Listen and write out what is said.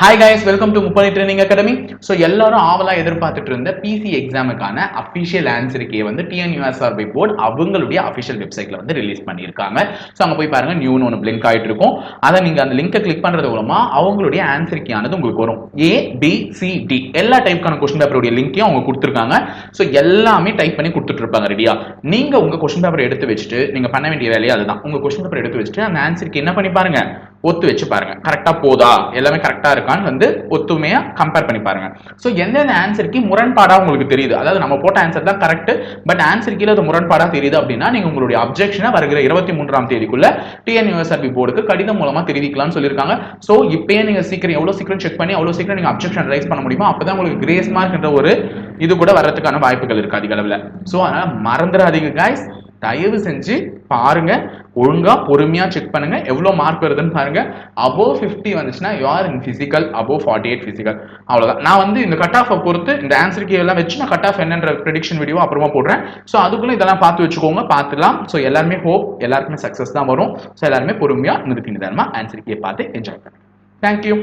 Hi guys welcome to முப்பது training academy so எல்லாரும் ஆவலாக எதிர்பார்த்துட்டு இருந்த பிசி எக்ஸாமுக்கான அஃபிஷியல் ஆன்சர் கே வந்து டிஎன்யூஎஸ்ஆர்பி போர்டு அவங்களுடைய அஃபிஷியல் வெப்சைட்ல வந்து ரிலீஸ் பண்ணியிருக்காங்க. ஸோ அங்கே போய் பாருங்க நியூன்னு ஒன்று பிளிங்க் ஆகிட்டு இருக்கும் அதை நீங்கள் அந்த லிங்கை கிளிக் பண்ணுறது மூலமா அவங்களுடைய ஆன்சர் கே ஆனது உங்களுக்கு வரும். ஏ பி சி டி எல்லா டைப்க்கான கொஸ்டின் பேப்பருடைய லிங்கையும் அவங்க கொடுத்துருக்காங்க. ஸோ எல்லாமே டைப் பண்ணி கொடுத்துட்டு இருப்பாங்க ரெடியா நீங்கள் உங்கள் கொஸ்டின் பேப்பர் எடுத்து வச்சுட்டு நீங்கள் பண்ண வேண்டிய வேலையே அதுதான். உங்கள் கொஸ்டின் பேப்பர் எடுத்து வச்சுட்டு அந்த ஆன்சருக்கு என்ன பண்ணி பாருங்க? ஒத்து வச்சு பாருங்க. கரெக்டா போதா? எல்லாமே கரெக்டா இருக்கான்னு வந்து ஒத்துமையா கம்பேர் பண்ணி பாருங்க. ஸோ எந்தெந்த ஆன்சருக்கு முரண்பாடா உங்களுக்கு தெரியுது? அதாவது நம்ம போட்ட ஆன்சர் தான் கரெக்ட் பட் ஆன்சர் கீழே அது முரண்பாடா தெரியுது அப்படின்னா நீங்க உங்களுடைய அப்ஜெக்ஷனை வருகிற இருபத்தி மூன்றாம் தேதிக்குள்ள டிஎன்யூஎஸ்ஆர்பி போர்டுக்கு கடிதம் மூலமா தெரிவிக்கலாம்னு சொல்லியிருக்காங்க. ஸோ இப்பயே நீங்க சீக்கிரம் எவ்வளவு சீக்கிரம் செக் பண்ணி அவ்வளவு சீக்கிரம் நீங்க அப்ஜெக்ஷன் ரைஸ் பண்ண முடியுமோ அப்பதான் உங்களுக்கு கிரேஸ் மார்க்ன்ற ஒரு இது கூட வர்றதுக்கான வாய்ப்புகள் இருக்கு அதிக அளவில். ஸோ அதனால மறந்துடாதீங்க காய்ஸ் தயவு செஞ்சு பாருங்க. ஒழுங்கா பொறுமையா செக் பண்ணுங்க. எவ்வளவு மார்க் வருதுன்னு பாருங்க. அபோவ் 50 வந்துச்சுன்னா you're in physical above forty eight physical அவ்வளவுதான். நான் வந்து இந்த கட் ஆஃப் பொறுத்து இந்த ஆன்சர் கீ எல்லாம் வச்சு நான் கட் ஆஃப் என்னன்ற ப்ரெடிக்ஷன் வீடியோ அப்புறமா போடுறேன். ஸோ அதுக்குள்ள இதெல்லாம் பார்த்து வச்சுக்கோங்க. பார்த்துலாம் ஸோ எல்லாருமே ஹோப் எல்லாருக்குமே சக்ஸஸ் தான் வரும். ஸோ எல்லாருமே பொறுமையா நிறுத்தி நிதானமா ஆன்சர் கீயை பார்த்து என்ஜாய் பண்ணுங்க. தேங்க்யூ